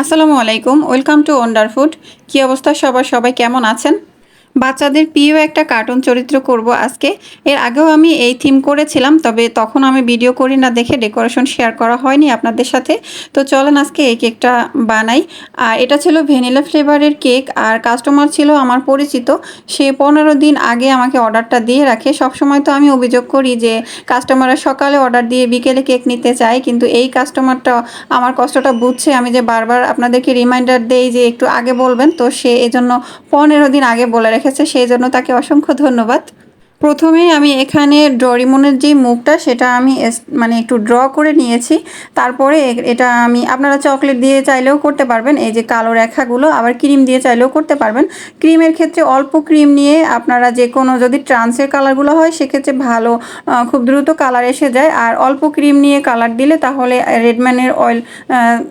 আসসালামু আলাইকুম। Welcome to wonder food কী অবস্থা? সবার সবাই কেমন আছেন? বাচ্চাদের প্রিয় একটা কার্টুন চরিত্র করব আজকে। এর আগেও আমি এই থিম করেছিলাম, তবে তখন আমি ভিডিও করি না দেখে ডেকোরেশন শেয়ার করা হয়নি আপনাদের সাথে। তো চলেন আজকে এই কেকটা বানাই। আর এটা ছিল ভ্যানিলা ফ্লেভারের কেক আর কাস্টমার ছিল আমার পরিচিত। সে পনেরো দিন আগে আমাকে অর্ডারটা দিয়ে রাখে। সবসময় তো আমি অভিযোগ করি যে কাস্টমাররা সকালে অর্ডার দিয়ে বিকেলে কেক নিতে চায়, কিন্তু এই কাস্টমারটা আমার কষ্টটা বুঝছে। আমি যে বারবার আপনাদেরকে রিমাইন্ডার দেই যে একটু আগে বলবেন, তো সে এজন্য পনেরো দিন আগে বলে রেখেছে সেই জন্য তাকে অসংখ্য ধন্যবাদ। প্রথমে আমি এখানে ডরিমনের যে মুখটা, সেটা আমি মানে একটু ড্র করে নিয়েছি। তারপরে এটা আমি, আপনারা চকলেট দিয়ে চাইলেও করতে পারবেন, এই যে কালো রেখাগুলো, আবার ক্রিম দিয়ে চাইলেও করতে পারবেন। ক্রিমের ক্ষেত্রে অল্প ক্রিম নিয়ে আপনারা যে কোনো যদি ট্রান্সের কালারগুলো হয়, সেক্ষেত্রে ভালো খুব দ্রুত কালার এসে যায়। আর অল্প ক্রিম নিয়ে কালার দিলে তাহলে রেডম্যানের অয়েল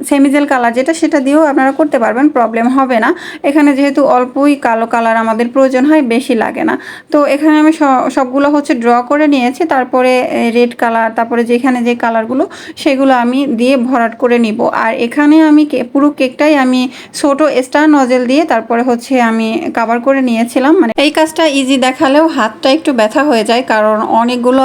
সেমিজেল কালার যেটা, সেটা দিয়েও আপনারা করতে পারবেন, প্রবলেম হবে না। এখানে যেহেতু অল্পই কালো কালার আমাদের প্রয়োজন হয়, বেশি লাগে না। তো এখানে আমি স- সবগুলো হচ্ছে ড্র করে নিয়েছি। তারপরে রেড কালার তারপরে যেখানে যে কালারগুলো সেগুলো আমি দিয়ে ভরাট করে নিব। আর এখানে আমি পুরো কেকটাই আমি ছোট স্টার নজেল দিয়ে তারপরে হচ্ছে আমি কাভার করে নিয়েছিলাম। মানে এই কাজটা ইজি দেখালেও হাতটা একটু ব্যথা হয়ে যায়, কারণ অনেকগুলো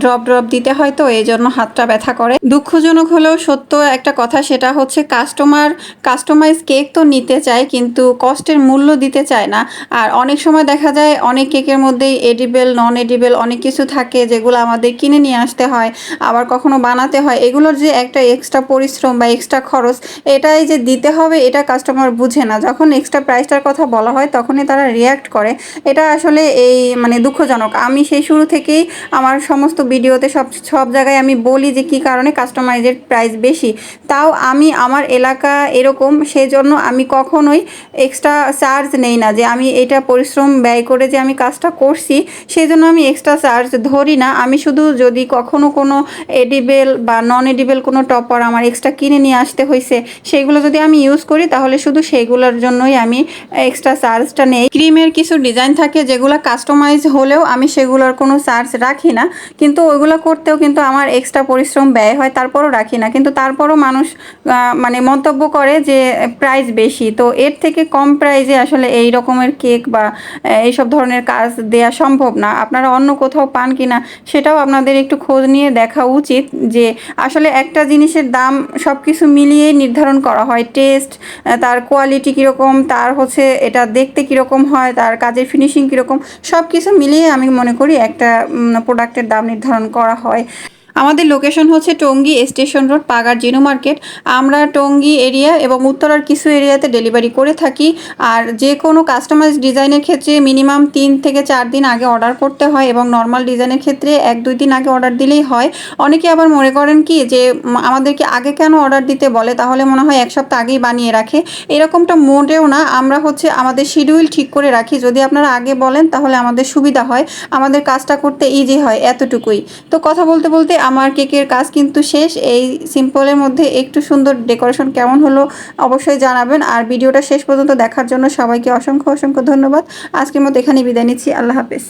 ড্রপ ড্রপ দিতে হয় তো, এই জন্য হাতটা ব্যথা করে। দুঃখজনক হলেও সত্য একটা কথা, সেটা হচ্ছে কাস্টমার কাস্টমাইজ কেক তো নিতে চায়, কিন্তু কষ্টের মূল্য দিতে চায় না। আর অনেক সময় দেখা যায়, অনেক কেকের মধ্যেই এডিবেল নন এডিবেল অনেক কিছু থাকে যেগুলো আমাদের কিনে নিয়ে আসতে হয়, আবার কখনো বানাতে হয়। এগুলোর যে একটা এক্সট্রা পরিশ্রম বা এক্সট্রা খরচ, এটাই যে দিতে হবে, এটা কাস্টমার বুঝে না। যখন এক্সট্রা প্রাইসটার কথা বলা হয়, তখনই তারা রিয়াক্ট করে। এটা আসলে এই মানে দুঃখজনক। আমি সেই শুরু থেকেই আমার সমস্ত ভিডিওতে সব সব জায়গায় আমি বলি যে কী কারণে কাস্টমাইজের প্রাইস বেশি। তাও আমি, আমার এলাকা এরকম সেই জন্য আমি কখনোই এক্সট্রা চার্জ নেই না যে আমি এটা পরিশ্রম ব্যয় করে যে আমি কাজটা করছি সেই জন্য আমি এক্সট্রা চার্জ ধরি না। আমি শুধু যদি কখনো কোনো এডিবেল বা নন এডিবেল কোনো টপার আমার এক্সট্রা কিনে নিয়ে আসতে হয়েছে সেইগুলো যদি আমি ইউজ করি, তাহলে শুধু সেইগুলোর জন্যই আমি এক্সট্রা চার্জটা নেই। ক্রিমের কিছু ডিজাইন থাকে যেগুলো কাস্টমাইজ হলেও আমি সেগুলোর কোনো চার্জ রাখি না। কিন্তু ওইগুলো করতেও কিন্তু আমার এক্সট্রা পরিশ্রম ব্যয় হয়, তারপরও রাখি না। কিন্তু তারপরও মানুষ মানে মন্তব্য করে যে প্রাইস বেশি। তো এর থেকে কম প্রাইজে আসলে এই রকমের কেক বা এইসব ধরনের কাজ দেয়া সম্ভব না। আপনারা অন্য কোথাও পান কি না, সেটাও আপনাদের একটু খোঁজ নিয়ে দেখা উচিত যে আসলে একটা জিনিসের দাম সব কিছু মিলিয়ে নির্ধারণ করা হয়। টেস্ট তার কোয়ালিটি কীরকম, তার হচ্ছে এটা দেখতে কীরকম হয়, তার কাজের ফিনিশিং কীরকম সব কিছু মিলিয়ে আমি মনে করি একটা প্রোডাক্টের দাম নির্ধারণ করা হয়। আমাদের লোকেশন হচ্ছে Tongi station road, Pagar Jinu market. আমরা টঙ্গী এরিয়া এবং উত্তরার কিছু এরিয়াতে ডেলিভারি করে থাকি। আর যে কোনো কাস্টমাইজ ডিজাইনের ক্ষেত্রে মিনিমাম তিন থেকে চার দিন আগে অর্ডার করতে হয় এবং নর্মাল ডিজাইনের ক্ষেত্রে এক, দুই দিন আগে অর্ডার দিলেই হয়। অনেকে আবার মনে করেন কি যে আমাদেরকে আগে কেন অর্ডার দিতে বলে? তাহলে মনে হয় এক সপ্তাহ আগেই বানিয়ে রাখে। এরকমটা মোটেও না। আমরা হচ্ছে আমাদের শিডিউল ঠিক করে রাখি। যদি আপনারা আগে বলেন, তাহলে আমাদের সুবিধা হয়। আমাদের কাজটা করতে ইজি হয় এতটুকুই। তো কথা বলতে বলতে আমার কেকের কাজ কিন্তু শেষ। এই সিম্পলের মধ্যে একটু সুন্দর ডেকোরেশন কেমন হলো অবশ্যই জানাবেন। আর ভিডিওটা শেষ পর্যন্ত দেখার জন্য সবাইকে অসংখ্য অসংখ্য ধন্যবাদ। আজকের মতো এখানে বিদায় নিচ্ছি। আল্লাহ হাফেজ।